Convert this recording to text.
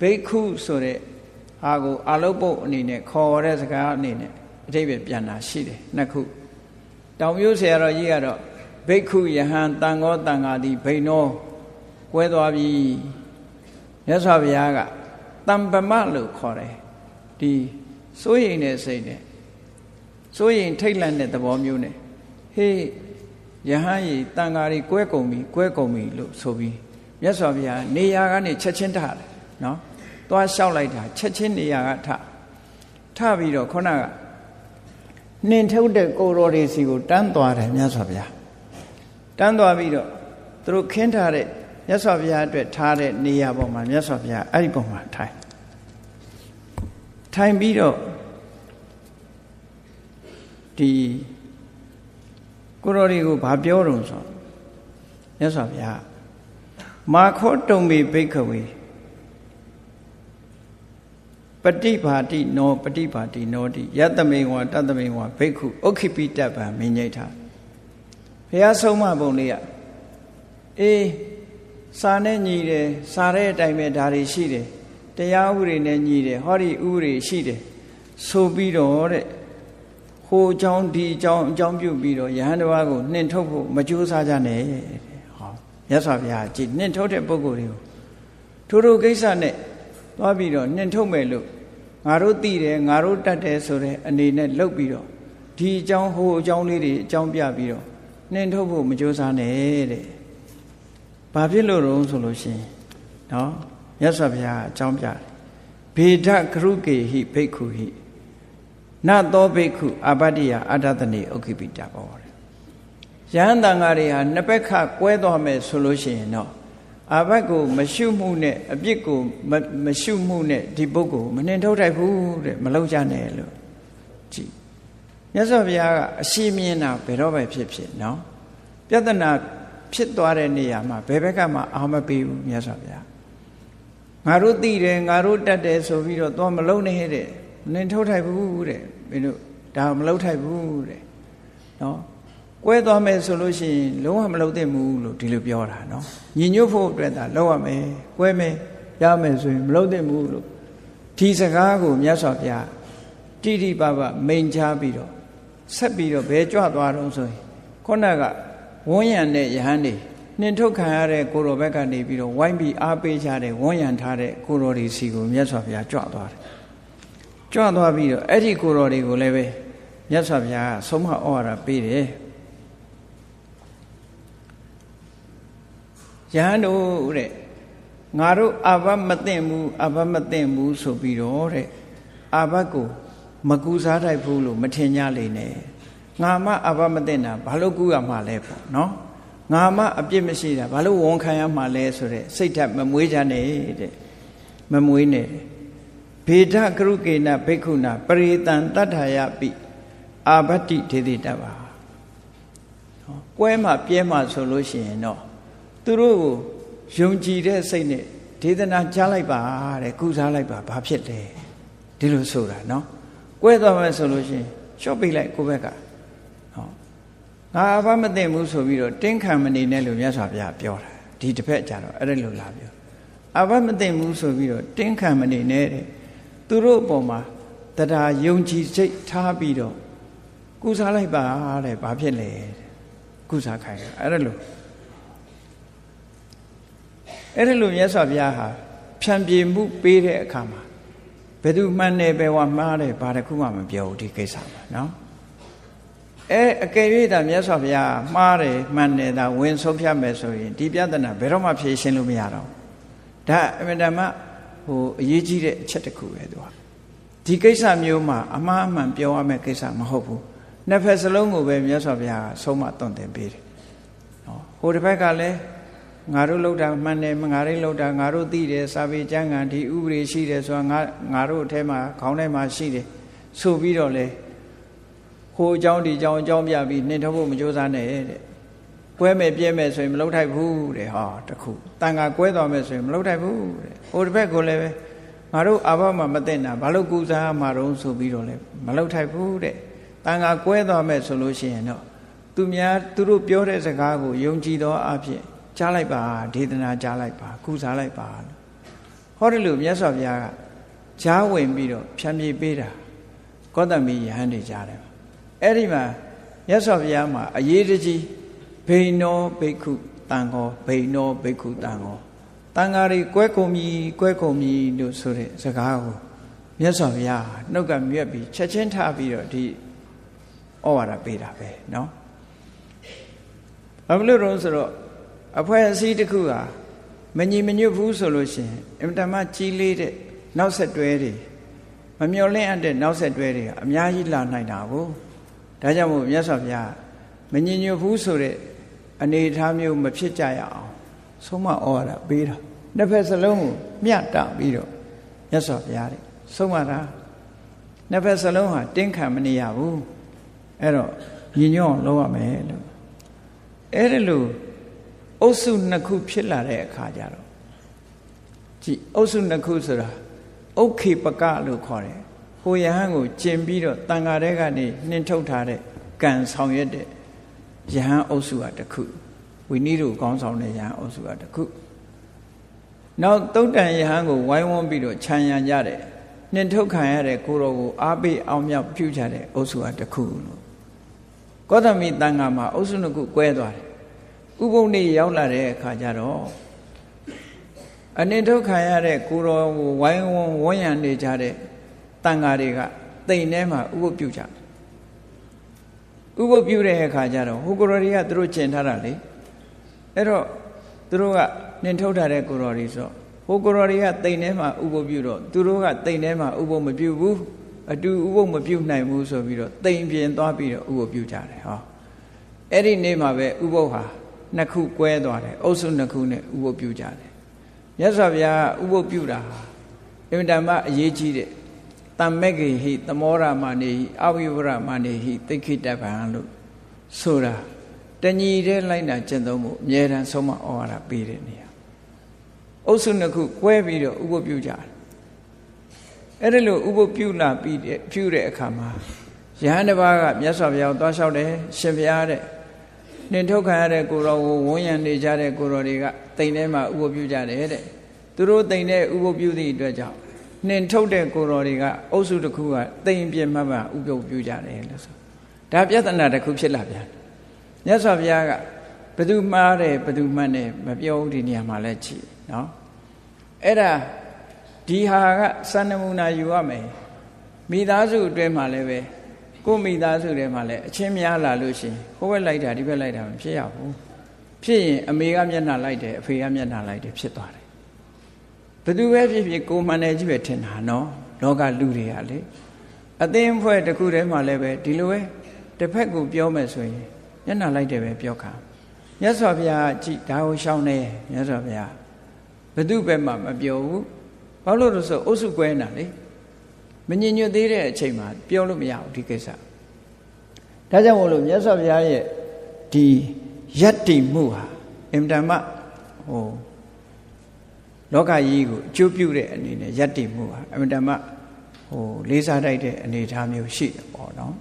ဘိက္ခုဆိုတဲ့ဟာကိုအာလုပုတ်အနေနဲ့ခေါ်တဲ့စကားအနေနဲ့အတိပ္ပယ်ပြန်တာရှိတယ်နှစ်ခုတောင်မျိုးဆရာတော်ကြီးကတော့ဘိက္ခုယဟန်တန်ဃောတန်ဃာတိဘိနောကွဲသွားပြီမြတ်စွာဘုရားကတမ္ပမလို့ခေါ်တယ်ဒီစိုးရိမ်တဲ့စိတ်နဲ့စိုးရိမ်ထိတ်လန့်တဲ့သဘောမျိုးနဲ့ဟေးယဟန်ကြီးတန်ဃာတွေကွဲကုန်ပြီကွဲကုန်ပြီလို့ဆိုပြီးမြတ်စွာဘုရားနေရာကနေချက်ချင်းထားတယ် နော်သွားလျှောက်လိုက်တာချက်ချင်းနေရာကထထပြီးတော့ခုနကနှင်ထုတ်တဲ့ကိုရော်တွေစီကိုတန်းသွားတယ်မြတ်စွာဘုရားတန်းသွားပြီးတော့သူတို့ခင်းထားတဲ့မြတ်စွာဘုရားအတွက်ထားတဲ့နေရာပေါ်မှာမြတ်စွာဘုရားအဲ့ဒီပုံမှာထိုင်ထိုင်ပြီးတော့ဒီကိုရော်တွေကိုဘာပြောတုံဆိုမြတ်စွာဘုရားမာခောတုံမေဘိခဝေ ပฏิဘာတိနောပฏิဘာတိနောတိယတမေဝါတတမေဝါဘိက္ခုဥက္ခိပိတ္တဗံမင်းညိထာဘုရားဆုံးမပုံလေးကအေးစာနဲ့ညီတယ်စာတဲ့အတိုင်းပဲဒါတွေရှိတယ်တရားဥပဒေနဲ့ညီတယ်ဟောဒီဥပဒေရှိတယ်ဆိုပြီးတော့တဲ့ဟိုအကြောင်းဒီအကြောင်းအကြောင်းပြုပြီးတော့ယဟန်တစ်ပါးကိုနှင်ထုတ်ဖို့မကြိုးစားကြနဲ့ဟောမြတ်စွာဘုရားကြည်နှင်ထုတ်တဲ့ပုဂ္ဂိုလ်တွေကိုထိုထိုကိစ္စနဲ့ သွားပြီးတော့နှင်ထုတ်မယ်လို့ငါတို့သိတယ်ငါတို့တတ်တယ်ဆိုတဲ့အနေနဲ့လှုပ်ပြီးတော့ဒီအကြောင်းဟိုအကြောင်းလေးတွေအကြောင်းပြပြီးတော့နှင်ထုတ်ဖို့မကြိုးစားနဲ့တဲ့ဘာဖြစ်လို့တုံးဆိုလို့ရှိရင်နော်မြတ်စွာဘုရားအကြောင်းပြတယ်ဘေဒကရုကေဟိဘိက္ခုဟိနသောဘိက္ခုအပတ္တိယအတ္တတနေဥက္ခိပိတဘောတဲ့ယဟန်တန်ဃာတွေဟာနှစ်ဘက်ခကွဲသွားမယ်ဆိုလို့ရှိရင်တော့ အာဘတ်ကိုမရှုမှုနဲ့အပြစ်ကိုမရှုမှုနဲ့ဒီပုဂ္ဂိုလ်မနှင်ထုတ်ထိုက်ဘူးတဲ့မလောက်ကြနဲ့လို့ကြည်မြတ်စွာဘုရားကအရှိမြင်တာဘယ်တော့ပဲဖြစ်ဖြစ်နော်ပြဿနာဖြစ်သွားတဲ့နေရာမှာဘယ်ဘက်ကမှအာမပေးဘူးမြတ်စွာဘုရားငါတို့သိတယ်ငါတို့တတ်တယ်ဆိုပြီးတော့သွားမလုံးနေတဲ့နှင်ထုတ်ထိုက်ဘူးတဲ့မင်းတို့ဒါမလုံးထိုက်ဘူးတဲ့နော် ကွဲသွားမယ်ဆိုလို့ရှိရင်လုံးဝမလုပ်သင့်ဘူးလို့ဒီလိုပြောတာနော်ညီညွတ်ဖို့အတွက်သာလုပ်ရမယ်ကွဲမယ်ရမယ်ဆိုရင်မလုပ်သင့်ဘူးလို့ဒီစကားကိုမြတ်စွာဘုရားတိတိပပမိန်ချပြီးတော့ဆက်ပြီးတော့ဘဲကြွသွားတော့ဆိုရင်ခုနကဝန်းရံတဲ့ယဟန်တွေနှင်ထုတ်ခံရတဲ့ကိုရောဘက်ကနေပြီးတော့ဝိုင်းပြီးအားပေးကြတဲ့ဝန်းရံထားတဲ့ကိုရောတွေစီကိုမြတ်စွာဘုရားကြွသွားတယ်ကြွသွားပြီးတော့အဲ့ဒီကိုရောတွေကိုလည်းပဲမြတ်စွာဘုရားကဆုံးမဩဝါဒပေးတယ် ယဟန်တို့တဲ့ငါတို့အာဘမသိမ့်ဘူးအာဘမသိမ့်ဘူးဆိုပြီးတော့တဲ့အာဘကိုမကူစားထိုက်ဘူးလို့မထင်ကြလေနဲ့ငါမအာဘမသိမ့်တာဘာလို့ကူရမှာလဲပေါ့နော်ငါမအပြစ်မရှိတာဘာလို့ဝန်ခံရမှာလဲဆိုတဲ့စိတ်ဓာတ်မမွေးကြနဲ့တဲ့မမွေးနဲ့ဘေဒကရုကေနဘိက္ခုနာပရိတံတတ္ထာယပိအာဘတိဒေတိတပါကွဲမှပြဲမှဆိုလို့ရှိရင်တော့ သူတို့ကိုယုံကြည်တဲ့စိတ်နဲ့ဒေသနာကြားလိုက်ပါတဲ့ကုစားလိုက်ပါဘာဖြစ်လဲဒီလိုဆိုတာနော်ကွဲသွားမယ်ဆိုလို့ရှိရင်ရှော့ပိတ်လိုက်ကိုယ့်ဘက်ကဟောငါဘာမသိဘူးဆိုပြီးတော့တင်းခံမနေနဲ့လို့မြတ်စွာဘုရားပြောတာဒီတစ်ဖက်ကြတော့အဲ့ဒါလိုလာပြောအဘမသိဘူးဆိုပြီးတော့တင်းခံမနေနဲ့တဲ့သူတို့အပေါ်မှာတရားယုံကြည်စိတ်ထားပြီးတော့ကုစားလိုက်ပါတဲ့ဘာဖြစ်လဲကုစားခိုင်းတယ်အဲ့ဒါလို့ အဲ့ဒါလို့မြတ်စွာဘုရားဟာဖြံပြေမှုပေးတဲ့အခါမှာဘယ်သူမှန်တယ်ဘယ်ဝမှားတယ်ဘာတစ်ခုမှမပြောဘူးဒီကိစ္စမှာနော်အဲအကယ်၍သာမြတ်စွာဘုရားမှားတယ်မှန်တယ်ဒါဝင်ဆုံးဖြတ်မယ်ဆိုရင်ဒီပြဿနာဘယ်တော့မှဖြေရှင်းလို့မရတော့ဒါအမြဲတမ်းဟိုအရေးကြီးတဲ့အချက်တစ်ခုပဲသူကဒီကိစ္စမျိုးမှာအမှားအမှန်ပြောရမယ့်ကိစ္စမဟုတ်ဘူးနှစ်ဖက်စလုံးကိုပဲမြတ်စွာဘုရားကဆုံးမတွန့်တင်ပေးတယ်နော်ဟိုတစ်ဖက်ကလည်း ငါတို့လောက်တာမှန်တယ်ငါတို့လောက်တာငါတို့သိတယ်စာပေကျမ်းဂန်ဒီဥပဒေရှိတယ်ဆိုတာငါငါတို့အထဲမှာခေါင်းထဲမှာရှိတယ်ဆိုပြီးတော့လေဟိုအကြောင်းဒီအကြောင်းအကြောင်းပြပြီးနှင်ထုတ်ဖို့မကြိုးစားနဲ့တဲ့ကွဲမဲ့ပြဲမဲ့ဆိုရင်မလုပ်ထိုက်ဘူးတဲ့ဟောတခုတန်ခါကွဲသွားမဲ့ဆိုရင်မလုပ်ထိုက်ဘူးတဲ့ဟိုတစ်ဘက်ကိုလည်းပဲငါတို့အာဘမမသိတာဘာလို့ကူစားမှာတော့ဆိုပြီးတော့လည်းမလုပ်ထိုက်ဘူးတဲ့တန်ခါကွဲသွားမဲ့ဆိုလို့ရှိရင်တော့သူများသူတို့ပြောတဲ့စကားကိုယုံကြည်သောအဖြစ် ကြားလိုက်ပါဒေသနာကြားလိုက်ပါကုစားလိုက်ပါလို့ ဟောတယ်လို့မြတ်စွာဘုရားကဂျားဝင်ပြီးတော့ဖြံပြေပေးတာကောသမီယဟန်တွေကြားတယ်အဲ့ဒီမှာမြတ်စွာဘုရားမှာအရေးတကြီးဘိနောဘိက္ခုတန်ခောဘိနောဘိက္ခုတန်ခောတန်ဃာတွေကွဲကုန်ပြီကွဲကုန်ပြီလို့ဆိုတဲ့စကားကိုမြတ်စွာဘုရားနှုတ်ကမြက်ပြီးချက်ချင်းထားပြီးတော့ဒီဩဝါဒပေးတာပဲเนาะဘာလို့လဲဆိုတော့ အဖွဲ့အစည်းတစ်ခုဟာမညီမညွတ်ဘူးဆိုလို့ရှိရင်အင်တမကြီးလေးတဲ့နောက်ဆက်တွဲတွေမမျော်လင့်အပ်တဲ့နောက်ဆက်တွဲတွေအများကြီးလာနိုင်တာကိုဒါကြောင့်မို့မြတ်စွာဘုရားမညီညွတ်ဘူးဆိုတဲ့အနေအထားမျိုးမဖြစ်ကြရအောင်ဆုံးမဩဝါဒပေးတာနှစ်ဖက်စလုံးကိုမျှတပြီးတော့မြတ်စွာဘုရားတဲ့ဆုံးမတာနှစ်ဖက်စလုံးဟာတင်းခံမနေရဘူးအဲ့တော့ညီညွတ်အောင်လုပ်ရမယ်လို့အဲ့ဒါလို့ အုပ်စုနှစ်ခုဖြစ်လာတဲ့အခါကျတော့ကြည်အုပ်စုနှစ်ခုဆိုတာဥက္ခေပကလို့ခေါ်တယ်ဟိုယဟန်ကိုကျင်ပြီးတော့တန်ဃာတဲကနေနှင်းထုတ်ထားတဲ့ကံဆောင်ရွက်တဲ့ယဟန်အုပ်စုကတစ်ခုဝိနည်းတို့ကောင်းဆောင်တဲ့ယဟန်အုပ်စုကတစ်ခုနောက်တုတ်တန်ယဟန်ကိုဝိုင်းဝန်းပြီးတော့ခြံရံကြတဲ့နှင်းထုတ်ခံရတဲ့ကိုတော်ကိုအားပေးအောင်မြောက်ပြုကြတဲ့အုပ်စုကတစ်ခုလို့ကောသမီတန်ဃာမှာအုပ်စုနှစ်ခုကွဲသွားတယ် ဥပုံနေရောက်လာတဲ့အခါကျတော့အနိဒုက္ခရတဲ့ကိုတော်ကိုဝိုင်းဝန်းဝန်းရံနေကြတဲ့တန်ဃာတွေကတိမ်ထဲမှာဥပုပ်ပြုကြဥပုပ်ပြုတဲ့အခါကျတော့ဟိုကိုတော်တွေကသူတို့ကျင်ထားတာလေအဲ့တော့သူတို့ကနှင်ထုတ်ထားတဲ့ကိုတော်တွေဆိုဟိုကိုတော်တွေကတိမ်ထဲမှာဥပုပ်ပြုတော့သူတို့ကတိမ်ထဲမှာဥပုပ်မပြုဘူးအတူဥပုပ်မပြုနိုင်ဘူးဆိုပြီးတော့တိမ်ပြင်သွားပြီးတော့ဥပုပ်ပြုကြတယ်ဟောအဲ့ဒီနေ့မှာပဲဥပုပ်ဟာ နှစ်ခုကွဲသွားတယ်အုပ်စုနှစ်ခုနဲ့ဥပုပ်ပြုကြတယ်မြတ်စွာဘုရားဥပုပ်ပြုတာအင်မတန်မှအရေးကြီးတဲ့တမ္မဂေဟိသမောရမနေဟိအဝိဝရမနေဟိသိခိတဗံလို့ဆိုတာတညီတဲ့လိုက်တာကျင့်သုံးမှုအမြဲတမ်းဆုံးမဩဝါဒပေးတဲ့နေရာအုပ်စုနှစ်ခုကွဲပြီးတော့ဥပုပ်ပြုကြတယ်အဲ့ဒါလို့ဥပုပ်ပြုလာပြီးပြုတဲ့အခါမှာယဟန်တစ်ပါးကမြတ်စွာဘုရားကိုသွားလျှောက်တယ်ရှင်ဘုရားတဲ့ နှင်ထုတ်ခံရတဲ့ကိုတော်ကိုဝန်းရံနေကြတဲ့ကိုတော်တွေကတိမ်ထဲမှာဥပုပ်ပြုကြတယ်တဲ့သူတို့တိမ်ထဲဥပုပ်ပြုသည့်အတွက်ကြောင့်နှင်ထုတ်တဲ့ကိုတော်တွေကအုပ်စုတစ်ခုကတိမ်ပြင်းမှတ်မှဥပုပ်ပြုကြတယ်လို့ဆိုဒါပြဿနာတစ်ခုဖြစ်လာပြန်မြတ်စွာဘုရားကဘယ်သူမှားတယ်ဘယ်သူမှန်တယ်မပြောဘူးဒီနေရာမှာလဲချီနော်အဲ့ဒါဒီဟာကစံနမူနာယူရမယ်မိသားစုအတွင်းမှာလည်းပဲ ကိုမိသားစုထဲမှာလည်းအချင်းများလာလို့ရှိရင်ဟိုဘက်လိုက်တာဒီဘက်လိုက်တာမဖြစ်ရဘူးဖြစ်ရင်အမေကမျက်နှာလိုက်တယ်အဖေကမျက်နှာလိုက်တယ်ဖြစ်သွားတယ်ဘယ်သူပဲဖြစ်ဖြစ်ကိုမှန်တယ်ကြီးပဲထင်တာနော်လောကလူတွေကလေအသင်းဖွဲ့တစ်ခုထဲမှာလည်းပဲဒီလိုပဲတစ်ဖက်ကိုပြောမယ်ဆိုရင်မျက်နှာလိုက်တယ်ပဲပြောခါမြတ်စွာဘုရားကြည်ဒါကိုရှောင်းနေမြတ်စွာဘုရားဘယ်သူပဲမှမပြောဘူးဘာလို့လို့ဆိုအုပ်စုကွဲနေတာလေ မညင်ညွတ်သေးတဲ့အချိန်မှာပြောလို့မရဘူးဒီကိစ္စဒါကြောင့်မို့လို့မြတ်စွာဘုရားရဲ့ဒီယက်တိမှုဟာအင်တမဟိုလောကကြီးကိုအကျိုးပြုတဲ့အနေနဲ့ယက်တိမှုဟာအင်တမဟိုလေးစားတိုက်တဲ့အနေအထားမျိုးရှိတယ်ပေါ့နော်